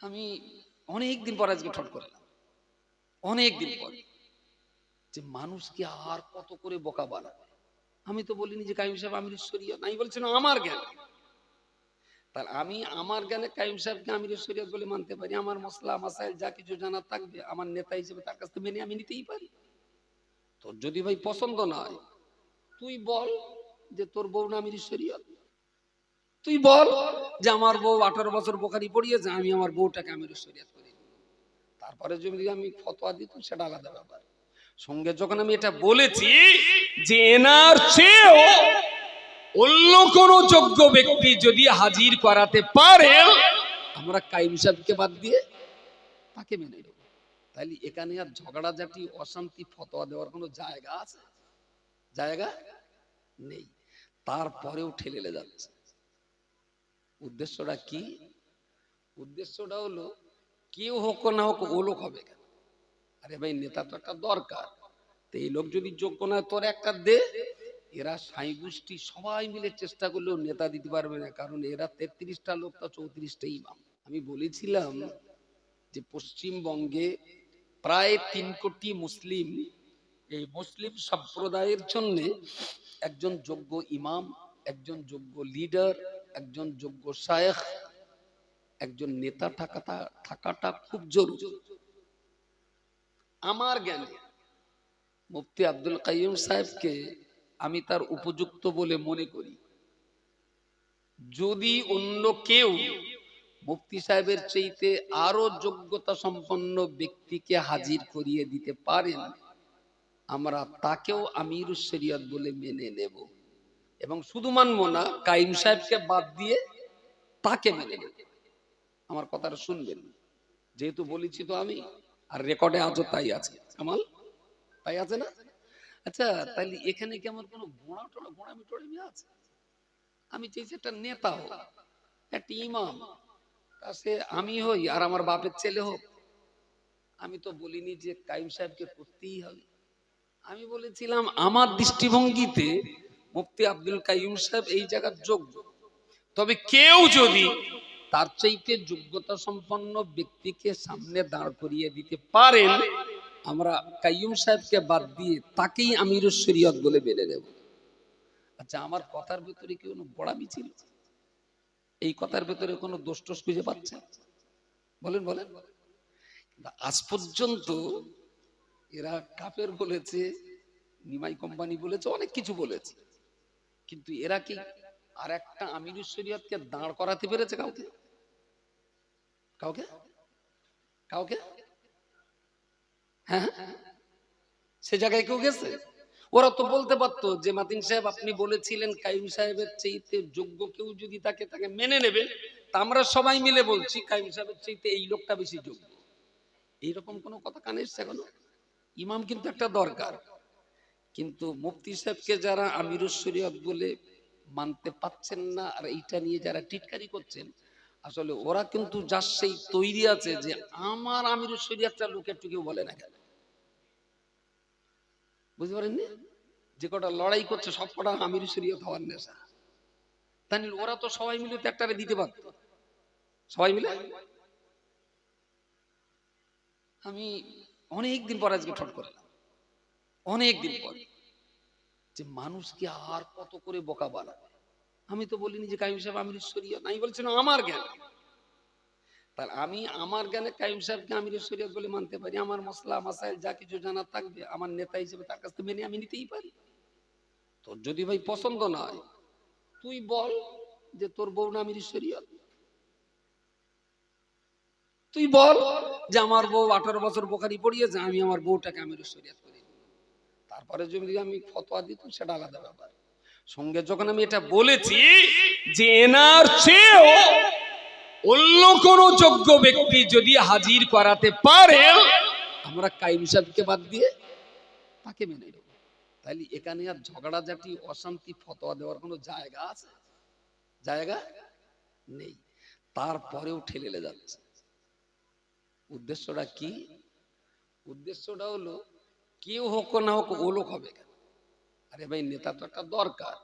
আমি অনেক দিন পর আজকে ঠট করলাম। অনেক দিন পর। যে মানুষকে আর কত করে বোকা বানাবে? আমি তো বলিনি যে কাইম সাহেব আমির শরীয়ত। আমি বলছিলাম আমার জ্ঞান। তাহলে আমি আমার জ্ঞানে কাইম সাহেবকে আমির শরীয়ত বলে মানতে পারি। আমার মশলা মাসাইল, যা কিছু জানা থাকবে, আমার নেতা হিসেবে তার কাছ থেকে মেনে আমি নিতেই পারি। তোর যদি ভাই পছন্দ না হয়, তুই বল যে তোর বউ না আমির শরীয়ত। তুই বল যে আমার বউ আঠারো বছর বোকারি পড়িয়েছে, আমি আমার বউটাকে আমি শরীয়ত করি। তারপরে যদি আমি ফতোয়া দিত সেটা আলাদা ব্যাপার। সঙ্গে যখন আমি এটা বলেছি যে এনার চেয়েও অন্য কোন যোগ্য ব্যক্তি যদি হাজির করাতে পারে, আমরা কাইম সাহেবকে বাদ দিয়ে তাকে মেনে নেব। তাইলে এখানে আর ঝগড়াঝাটি, অশান্তি, ফতোয়া দেওয়ার কোনো জায়গা আছে? জায়গা নেই। তারপরেও ঠেলে যাচ্ছে। উদ্দেশ্যটা কি? উদ্দেশ্যটা হলো, কেউ হোক না হোক ও লোক হবে কেন? আরে ভাই, নেতা তো একটা দরকার। তো এই লোক যদি যোগ্য না তোর একটা দে। এরা সাই গোষ্ঠী, সবাই মিলে চেষ্টা করলেও নেতা দিতে পারবে না, কারণ এরা তেত্রিশটা লোক, তো চৌত্রিশটা ইমাম আমি বলেছিলাম যে পশ্চিমবঙ্গে প্রায় তিন কোটি মুসলিম। এই মুসলিম সম্প্রদায়ের জন্য একজন যোগ্য ইমাম, একজন যোগ্য লিডার একজন যোগ্য শায়েখ, একজন নেতা থাকাটা থাকাটা খুব জরুরি। আমার জ্ঞানে মুফতি আব্দুল কাইম সাহেবকে আমি তার উপযুক্ত বলে মনে করি। যদি অন্য কেউ মুফতি সাহেবের চাইতে আরও যোগ্যতা সম্পন্ন ব্যক্তিকে হাজির করিয়ে দিতে পারেন, আমরা তাকেও আমির শরিয়ত বলে মেনে নেব। এবং শুধু মানবো না কাইম সাহেবকে বাদ দিয়ে তাকে মেনে নেব। আমার কথাটা শুনবেন। যেহেতু বলেছি তো আমি, আর রেকর্ডে আজও তাই আছে। কামাল, তাই আছে না? আচ্ছা তাহলে এখানে কি আমার কোনো গোড়া টোড়া গোড়ামি টোড়ামি আছে? আমি চাইছি একটা নেতা হোক, একটা ইমাম, তা সে আমি হই আর আমার বাপের ছেলে হোক, আমি তো বলিনি যে কাইম সাহেবকে করতেই হবে। আমি বলেছিলাম, আমার দৃষ্টিভঙ্গিতে মুফতি আব্দুল কাইম সাহেব এই জায়গার যোগ্য। তবে কেউ যদি তার চাইতে যোগ্যতা সম্পন্ন ব্যক্তিকে সামনে দাঁড় করিয়ে দিতে পারেন, আমরা কাইয়ুম সাহেবকে বাদ দিয়ে তাকেই আমির শরীয়ত বলে বেড়ে দেব। আচ্ছা আমার কথার ভিতরে কি কোনো বড়ামি ছিল? এই কথার ভিতরে কোনো দোষ টোষ খুঁজে পাচ্ছেন বলেন বলেন। আজ পর্যন্ত এরা কাপের বলেছে, নিমাই কোম্পানি বলেছে, অনেক কিছু বলেছে। কিন্তু এরা কি আর একটা আমির শরীয়তকে দাঁড় করাতে পেরেছে কাউকে? কাউকে? কাউকে? হ্যাঁ সে জায়গায় কেউ গেছে? ওরা তো বলতে পারতো যে মাতিন সাহেব আপনি বলেছিলেন কাইম সাহেবের চাইতে যোগ্য কেউ যদি তাকে তাকে মেনে নেবে, তা আমরা সবাই মিলে বলছি কাইম সাহেবের চাইতে এই লোকটা বেশি যোগ্য। এইরকম কোনো কথা কানে এসছে এখনও? ইমাম কিন্তু একটা দরকার। কিন্তু মুফতি সাহেবকে যারা আমিরুস শরীয়ত বলে মানতে পাচ্ছেন না, আর এইটা নিয়ে যারা টিটকারি করছেন, আসলে ওরা কিন্তু যার সেই তৈরি আছে যে আমার শরীয়তটা লোকের একটু কেউ বলে না কেন? বুঝতে পারেননি? যে কটা লড়াই করছে, সব কটা আমির শরীয়ত হওয়ার নেশা। তাই ওরা তো সবাই মিলে তো একটারে দিতে পারত। সবাই মিলে? আমি অনেকদিন পর আজকে ঠট করলাম। অনেক দিন পর যে মানুষকে আর কত করে বোকা বানাবে আমি তো বলিনি যে কাইম সাহেব আমির শরীয়ত আমি বলছিলাম আমার জ্ঞান। তাহলে আমি আমার জ্ঞানে কাইম সাহেবকে আমির শরীয়ত বলে মানতে পারি, আমার মশলা মাসাইল, যা কিছু জানা থাকবে, আমার নেতা হিসেবে তার কাছ থেকে মেনে আমি নিতেই পারি। তোর যদি ভাই পছন্দ নয় তুই বল যে তোর বউ না আমির শরীয়ত। তুই বল যে আমার বউ আঠারো বছর বোকারি পড়িয়েছে, আমি আমার বউটাকে আমির শরীয়ত তারপরে যদি আমি ফতোয়া দিত, সেটা আলাদা ব্যাপার। সঙ্গে যখন আমি এটা বলেছি যে এনার চেয়েও অন্য কোন যোগ্য ব্যক্তি যদি হাজির করাতে পারে, আমরা কাইম সাহেবকে বাদ দিয়ে তাকে মেনে নেব। তাইলে এখানে আর ঝগড়াঝাটি, অশান্তি, ফতোয়া দেওয়ার কোনো জায়গা আছে? জায়গা নেই। তারপরেও ঠেলে যাচ্ছে। উদ্দেশ্যটা কি? উদ্দেশ্যটা হলো কেউ হোক না হোক ও লোক হবে কেন? আরে ভাই, নেতা তো একটা দরকার।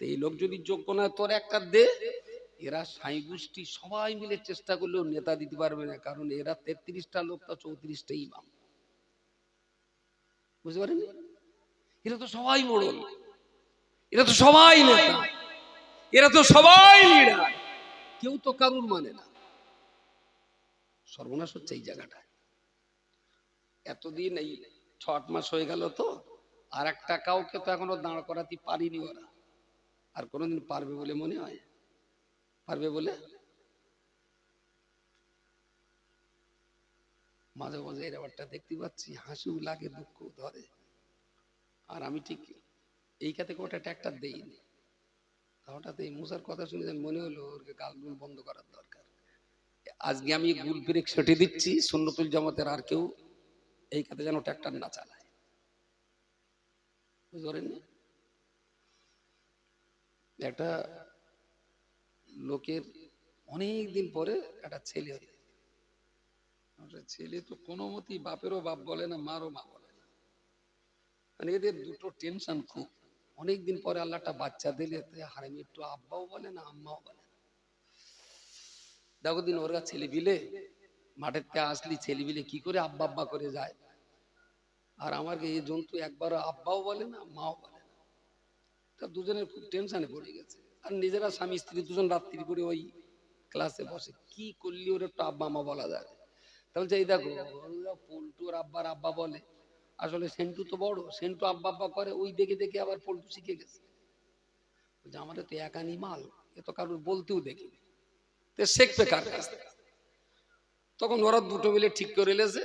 এই লোক যদি যোগ্য না তোর একটা দে। এরা সাই গোষ্ঠী, সবাই মিলে চেষ্টা করলেও নেতা দিতে পারবে না, কারণ এরা তেত্রিশটা লোক, তা চৌত্রিশটা ইমাম বুঝতে পারেন এরা তো সবাই মোড়ল। এরা তো সবাই নেতা। এরা তো সবাই লিডার। কেউ তো কারুর মানে না। সর্বনাশ হচ্ছে এই জায়গাটায়। এতদিন এই ছ আট মাস হয়ে গেল তো, আর একটা কাউকে তো এখনও দাঁড় করাতে পারিনি ওরা। আর কোনোদিন পারবে বলে মনে হয়? পারবে বলে? মাঝে মাঝে এই ব্যাপারটা দেখতে পাচ্ছি হাসিও লাগে, দুঃখ ধরে। আর আমি ঠিক এই খাতে ওটা ট্যাক্টার দেইনি হঠাৎ এই মুসার কথা শুনে মনে হলো ওরকে গালগুল বন্ধ করার দরকার। আজকে আমি গুল ব্রেক সেটে দিচ্ছি সুন্নতুল জামাতের আর কেউ এই খাতে যেন ট্র্যাক্টর না চালায়? একটা লোকের অনেক দিন পরে একটা ছেলে ছেলে তো কোনো মতেই বাপেরও বাপ বলে না, মারও মা বলে না। মানে এদের দুটো টেনশন খুব। অনেক দিন পরে আল্লাহ একটা বাচ্চা দিলে তো হারামি একটু আব্বাও বলে না, আম্মাও বলে না। দেখো দিন ওরা ছেলে বিলে। মাঠের থেকে আসলি ছেলে বিলে কি করে আব্বা আব্বা করে যায়? আর আমাকে এই জন্তু একবারও আব্বাও বলে না, মাও বলে না। তা দুজনের খুব টেনশনে পড়ে গেছে। আর নিজেরা স্বামী, স্ত্রী দুজন রাত্রি করে ওই ক্লাসে বসে। কি করলি ওর একটু আব্বা মা বলা যাবে তাহলে এই দেখো, পল্টু ওর আব্বার আব্বা বলে। আসলে সেন্টু তো বড়, সেন্টু আব্বা আব্বা করে, ওই দেখে দেখে আবার পল্টু শিখে গেছে। বলছে, আমাদের তো একানি মাল, এ তো কারোর বলতেও দেখি তো শেখবে কার কাছ থেকে? তখন ওরা দুটো মিলে ঠিক করে এলেছে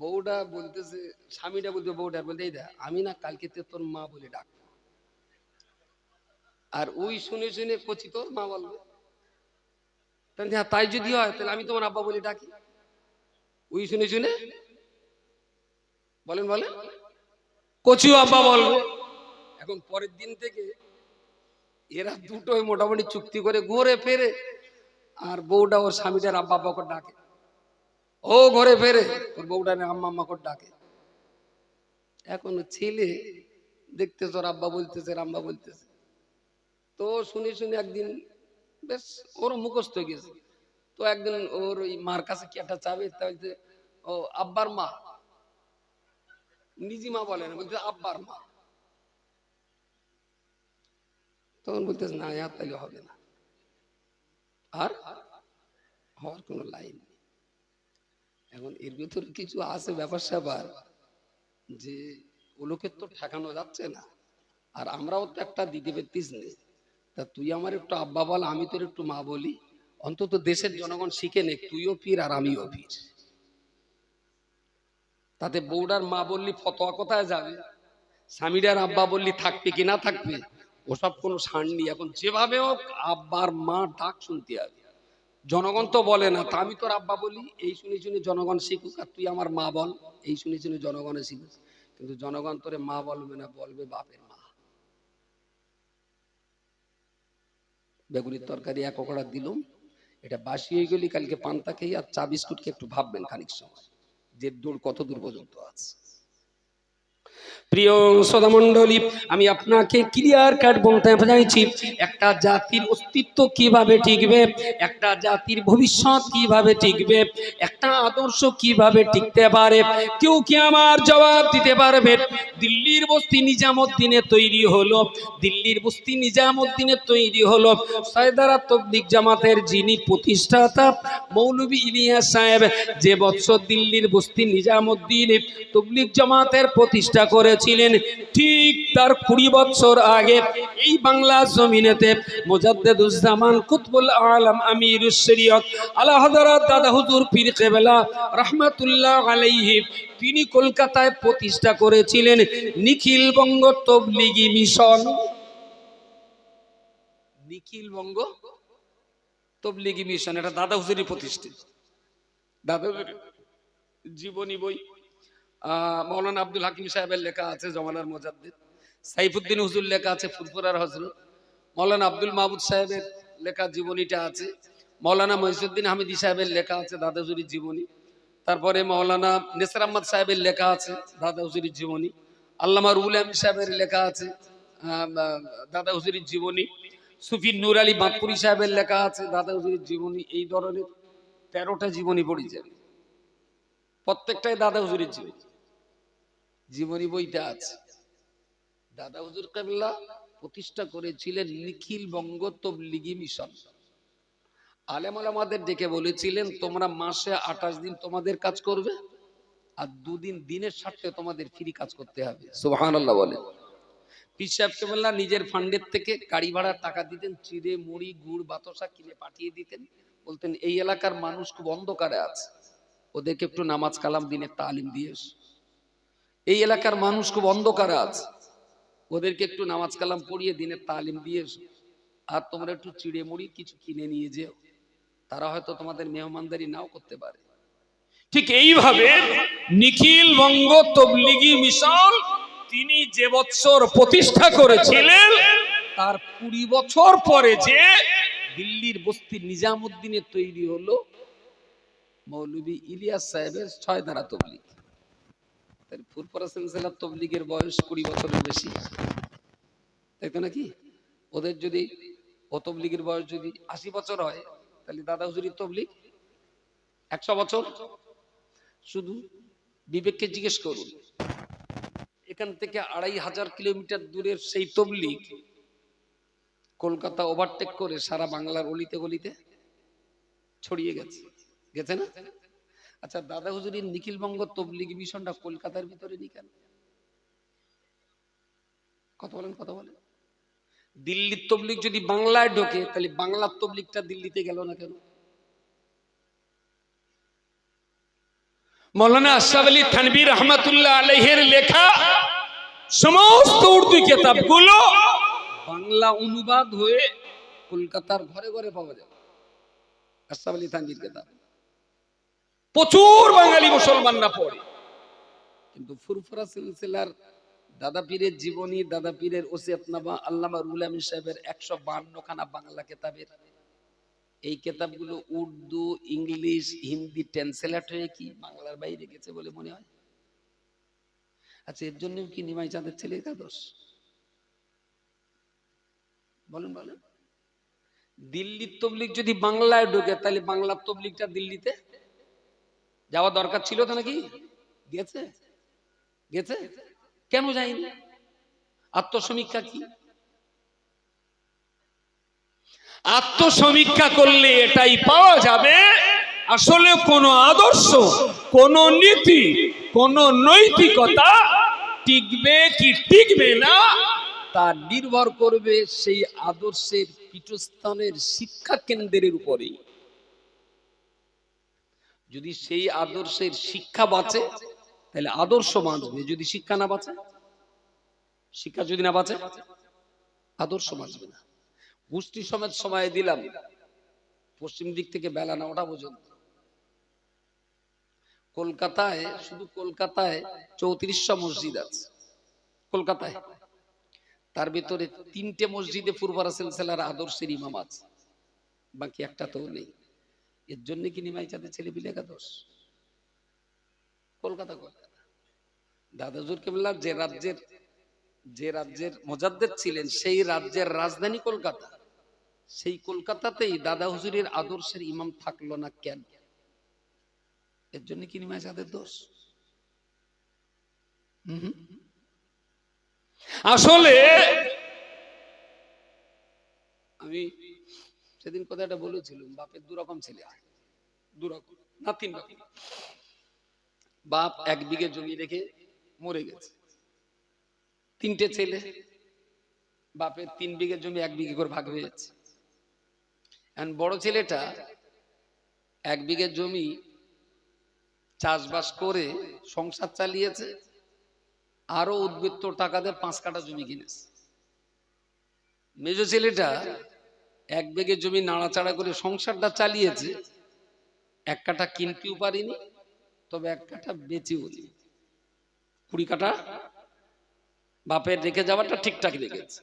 বউটা বলতেছে, স্বামীটা বলতে বউটা বলতে এই আমি না কালকে তোর মা বলে ডাক আর ওই শুনে শুনে কচি তোর মা বলবে। হ্যাঁ তাই যদি হয়, তাহলে আমি তোমার আব্বা বলে ডাকি। ওই শুনে শুনে বলেন বলেন। কচিও আব্বা বলবে। এখন পরের দিন থেকে এরা দুটোই মোটামুটি চুক্তি করে ঘুরে ফেরে, আর বউটা ওর স্বামীটার আব্বা আব্বা ডাকে। ও ঘরে ফেরে ওর বউটা আম্মা আম্মা ডাকে। এখন ছেলে দেখতে তোর আব্বা বলতেছে, রাম্বা বলতেছে। তো শুনে শুনে একদিন বেশ ওর মুখস্থ হয়ে গেছে। তো একদিন ওর ওই মার কাছে কি একটা চাবে বলছে, ও আব্বার মা। নিজি মা বলে না বলতে আব্বার মা। তখন বলতেছে, না আর তাহলে হবে না। আর হওয়ার কোনো লাইন এখন এর ভিতরে কিছু আছে ব্যাপার স্যাপার যে ওলোকে তো ঠেকানো যাচ্ছে না। আর আমরাও তো একটা দিতে পারতিস নেই তা তুই আমার একটু আব্বা বল, আমি তোর একটু মা বলি। অন্তত দেশের জনগণ শিখে নে তুইও পীর আর আমিও পীর তাতে বৌডার মা বললি ফতোয়া কোথায় যাবে? স্বামীটার আব্বা বললি থাকবে কি না থাকবে? ওসব কোনো সার নেই। এখন যেভাবে হোক আব্বার মা ডাক শুনতে হবে। জনগণ তো বলে না, তা আমি তোর আব্বা বলি, এই শুনে শুনে জনগণ শিখুক আর তুই আমার মা বল, এই শুনে শুনে জনগণে শিখুক। কিন্তু জনগণ তোরে মা বলবে না, বলবে বাপের মা। বেগুনির তরকারি এক ওকড়া দিলুম, এটা বাসি হয়ে গেলি কালকে পান্তা খেয়ে আর চা বিস্কুটকে একটু ভাববেন খানিক সময়, যে দূর কত দূর পর্যন্ত আছে। প্রিয় সদামণ্ডলী, আমি আপনাকে ক্লিয়ার কাট বলতে চাইছি একটা জাতির অস্তিত্ব কীভাবে টিকবে, একটা জাতির ভবিষ্যৎ কীভাবে টিকবে, একটা আদর্শ কীভাবে টিকতে পারে, কেউ কি আমার জবাব দিতে পারবে? দিল্লির বস্তি নিজামুদ্দিনে তৈরি হলো, দিল্লির বস্তি নিজামুদ্দিনে তৈরি হলো, সয়দারা তবলিক জামাতের যিনি প্রতিষ্ঠাতা মৌলভী ইলিয়াস সাহেব, যে বৎসর দিল্লির বস্তি নিজামুদ্দিনে তবলিক জামাতের প্রতিষ্ঠা করেছিলেন। ঠিক তার কুড়ি বছর আগে এই বাংলা জমিনেতে মোজাদ্দেদুজ্জামান কুতবুল আলম আমির শরীয়ত আলা হযরত দাদা হুজুর পীর কেবলা রহমাতুল্লাহ আলাইহি তিনি কলকাতায় প্রতিষ্ঠা করেছিলেন নিখিল বঙ্গ তবলিগি মিশন। নিখিল বঙ্গ তবলিগি মিশন, এটা দাদা হুজুরি প্রতিষ্ঠিত। দাদা জীবনী বই। মৌলানা আব্দুল হাকিম সাহেবের লেখা আছে জমানার মোজাদ্দিদ। সাইফুদ্দিন হুজুর লেখা আছে ফুরফুরার হজরত। মৌলানা আব্দুল মাহমুদ সাহেবের লেখা জীবনীটা আছে। মৌলানা মহিসুদ্দিন হামিদি সাহেবের লেখা আছে দাদা হুজুরির জীবনী। তারপরে মৌলানা নেসার আহমদ সাহেবের লেখা আছে দাদা হুজুরির জীবনী। আল্লামা রুল আহম সাহেবের লেখা আছে দাদা হুজুরির জীবনী। সুফি নুর আলী বাঁকুড়ি সাহেবের লেখা আছে দাদা হুজুরের জীবনী। এই ধরনের তেরোটা জীবনী পড়েছেন প্রত্যেকটাই দাদা হুজুরের জীবনী। জীবনী বইটা আছে। দাদা হুজুর কাবলা প্রতিষ্ঠা করেছিলেন নিখিল বঙ্গ তবলিগি মিশন। আলেম আলামাদের ডেকে বলেছিলেন, তোমরা মাসে আঠাশ দিন তোমাদের কাজ করবে আর দুদিন দিনের স্বার্থে তোমাদের ফ্রি কাজ করতে হবে। সুবহান আল্লাহ বলেন নিজের ফান্ডের থেকে গাড়ি ভাড়ার টাকা দিতেন, চিড়ে, মুড়ি, গুড়, বাতাসা কিনে পাঠিয়ে দিতেন। বলতেন, এই এলাকার মানুষ খুব অন্ধকারে আছে। ওদেরকে একটু নামাজ কালাম দিনে তালিম দিয়ে। এই এলাকার মানুষ খুব অন্ধকার আছে ওদেরকে একটু নামাজ কালাম পড়িয়ে দিনে তালিম দিয়ে আর তোমরা একটু চিড়ে মুড়ি কিছু কিনে নিয়ে যেও। তারা হয়তো তোমাদের মেহমানদারি নাও করতে পারে। ঠিক এইভাবে নিখিল বঙ্গ তবলিগি মিশন তিনি যে বৎসর প্রতিষ্ঠা করেছিলেন, তার কুড়ি বছর পরে যে দিল্লির বস্তি নিজামুদ্দিনের তৈরি হলো, মৌলবী ইলিয়াস সাহেবের ছয় ধারা তবলিগ। তার ফুরফরা সিলসিলার তবলিগের বয়স কুড়ি বছরের বেশি। তাই তো নাকি? ওদের যদি ও তবলিগের বয়স যদি আশি বছর হয়, তাহলে দাদা হুজুরির তবলিগ একশো বছর। শুধু বিবেককে জিজ্ঞেস করুন, এখান থেকে আড়াই হাজার কিলোমিটার দূরের সেই তবলিগ কলকাতা ওভারটেক করে সারা বাংলার অলিতে গলিতে ছড়িয়ে গেছে। গেছে না? আচ্ছা দাদা হুজুরির নিখিলবঙ্গ তবলিগ মিশনটা কলকাতার ভিতরে নি কেন? কথা বলেন কথা বলেন। দিল্লির তবলিগ যদি বাংলায় ঢোকে, তাহলে বাংলার তবলিগটা দিল্লিতে গেল না কেন? মৌলানা আশরাফ আলী থানবী রহমতুল্লাহ আলহের লেখা সমস্ত উর্দু কিতাবগুলো বাংলা অনুবাদ হয়ে কলকাতার ঘরে ঘরে পাওয়া যায়। আশরাফ আলী থানজির কেতাব। প্রচুর বাঙালি মুসলমানরা পড়ে। কিন্তু ফুরফুরা সিলসিলার দাদা পীরের জীবনী, দাদা পীরের ওসিয়াতনামা আল্লামা রুল আমিন সাহেবের একশো বান্ন খানা বাংলা কেতাবের। এই কেতাবগুলো উর্দু, ইংলিশ, হিন্দি ট্রান্সলেট হয়ে কি বাংলার বাইরে গেছে বলে মনে হয়? আচ্ছা এর জন্য কি নিমাই চাঁদের ছেলে একাদশ? বলেন বলেন। দিল্লির তবলিক যদি বাংলায় ঢোকে, তাহলে বাংলার তবলিকটা দিল্লিতে? যাওয়া দরকার ছিল তো নাকি? গেছে? গেছে? কেন যায়নি? আত্মসমীক্ষা কি? আত্মসমীক্ষা করলে এটাই পাওয়া যাবে। আসলে কোন আদর্শ, কোন নীতি, কোন নৈতিকতা টিকবে কি টিকবে না, তা নির্ভর করবে সেই আদর্শের পীঠস্থানের শিক্ষা কেন্দ্রের উপরেই। যদি সেই আদর্শের শিক্ষা বাঁচে, তাহলে আদর্শ বাঁচবে যদি শিক্ষা না বাঁচে, শিক্ষা যদি না বাঁচে, আদর্শ বাঁচবে না। গোষ্ঠী সমেত সময় দিলাম, পশ্চিম দিক থেকে বেলা নটা পর্যন্ত। কলকাতায়, শুধু কলকাতায় চৌত্রিশশো মসজিদ আছে। কলকাতায়। তার ভিতরে তিনটে মসজিদে ফুরফারা সিলসিলার আদর্শের ইমাম আছে। বাকি একটা তো নেই। এর জন্য কি নিমাই চাঁদের ছেলে বিলে একাদশ? কলকাতা কলকাতা। দাদাজুর কেবলার যে রাজ্যের যে রাজ্যের মোজাদ্দের ছিলেন, সেই রাজ্যের রাজধানী কলকাতা। সেই কলকাতাতেই দাদা হুজুরের আদর্শের ইমাম থাকল না কেন? এর জন্য কি নিমাই চাঁদের দোষ। আসলে আমি সেদিন কথাটা বলেছিলাম, বাপের দু রকম ছেলে দু রকম না তিন রকম। বাপ এক বিঘে জমি রেখে মরে গেছে। তিনটে ছেলে, বাপের তিন বিঘে জমি এক বিঘে করে ভাগ হয়ে যাচ্ছে। বড় ছেলেটা এক বিঘে জমি চাষবাস করে সংসার চালিয়েছে আরও উদ্বৃত্ত টাকা দিয়ে পাঁচ কাটা জমি কিনেছে। মেজ ছেলেটা এক বেগে জমি নাড়াচাড়া করে সংসারটা চালিয়েছে, এক কাঠা কিনতেও পারিনি, তবে এক কাঠা বেচেও নি। কুড়ি কাঠা বাপের রেখে যাওয়াটা ঠিকঠাক রেখেছে।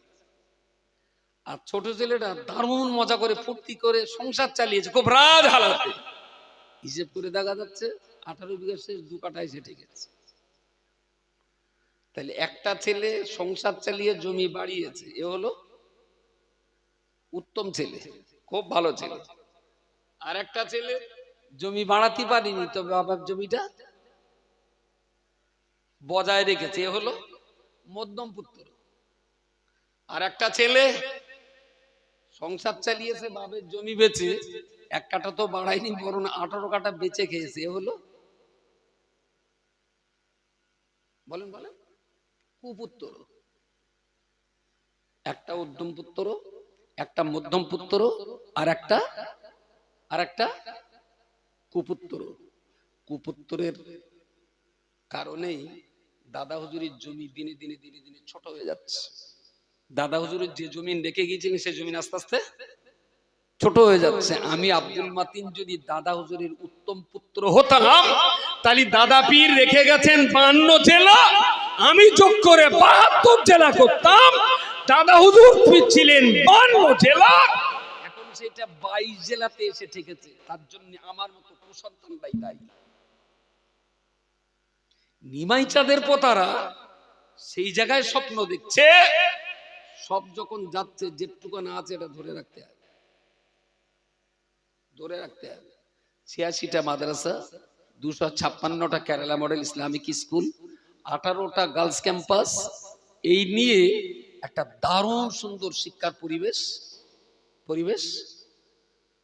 আর ছোট ছেলেটা দারুণ মজা করে ফুর্তি করে সংসার চালিয়েছে, খুব রাজ হালাতে। হিসেব করে দেখা যাচ্ছে আঠারো বিঘা শেষ দু কাঠায় সেটে গেছে। তাহলে একটা ছেলে সংসার চালিয়ে জমি বাড়িয়েছে, এ হলো উত্তম ছেলে, খুব ভালো ছেলে। আর একটা ছেলে জমি বাড়াতে পারিনি তবে বাবার জমিটা বজায় রেখেছে, এ হলো মধ্যম পুত্র। আর একটা ছেলে সংসার চালিয়েছে বাবের জমি বেচে, এক কাটা তো বাড়ায়নি, বরং আঠারো কাটা বেচে খেয়েছে, এ হলো বলেন বলেন, কুপুত্র। একটা উদ্যম পুত্র একটা মধ্যম পুত্র আর একটা আর একটা কুপুত্র। কুপুত্রের কারণেই দাদা হুজুরের জমি দিনে দিনে দিনে দিনে ছোট হয়ে যাচ্ছে। দাদা হুজুরের যে জমিন রেখে গিয়েছিলেন সে জমিন আস্তে আস্তে ছোট হয়ে যাচ্ছে। আমি আব্দুল মাতিন যদি দাদা হুজুরের উত্তম পুত্র হতাম, তাহলে দাদা পীর রেখে গেছেন বান্ন জেলা। আমি যোগ করে বাহাত্তর জেলা করতাম। দাদা হুজুর ছিলেন বান্ন জেলা। এখন সেটা বাইশ জেলাতে এসে ঠেকেছে। তার জন্য আমার মতো কুসন্তানটাই দায়ী। নিমাই চাঁদের পোতারা সেই জায়গায় স্বপ্ন দেখছে। সব যখন যাচ্ছে যেটুকু না আছে এটা ধরে রাখতে হবে। ধরে রাখতে হবে। ছিয়াশিটা মাদ্রাসা, দুশো ছাপ্পান্নটা কেরালা মডেল ইসলামিক স্কুল আঠারোটা গার্লস ক্যাম্পাস এই নিয়ে একটা দারুণ সুন্দর শিক্ষার পরিবেশ পরিবেশ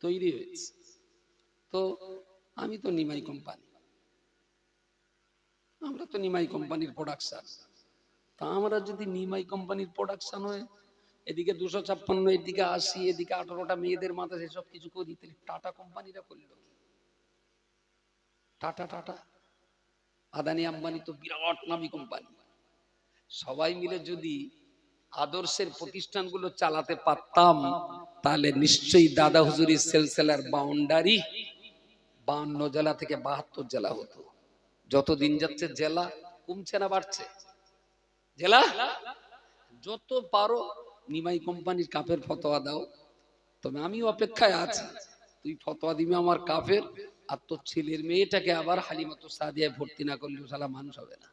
তৈরি হয়েছে। তো আমি তো নিমাই কোম্পানি আমরা তো নিমাই কোম্পানির প্রোডাকশন তা আমরা যদি নিমাই কোম্পানির প্রোডাকশন হয় এদিকে দুশো ছাপ্পান্ন, এদিকে আশি, এদিকে আঠারোটা মেয়েদের মাথা সেসব কিছু করি, তাহলে টাটা কোম্পানিরা করল। Tata tata. আদানি আম্বানি তো বিরাট নামি কোম্পানি। সবাই মিলে যদি আদর্শের প্রতিষ্ঠানগুলো চালাতে পারতাম, তাহলে নিশ্চয়ই দাদা হুজুরি সেলসেলার বাউন্ডারি বাউন্ন জেলা থেকে বাহাত্তর জেলা হতো। যত দিন যাচ্ছে জেলা কমছে না বাড়ছে। জেলা? যত পারো নিমাই কোম্পানির কাপের ফতোয়া দাও। তবে আমি অপেক্ষায় আছি। তুই ফতোয়া দিবি আমার কাফের আর তোর ছেলের মেয়েটাকে আবার হালিমাতো সাদিয়ায় ভর্তি না করলে সালা মানুষ হবে না।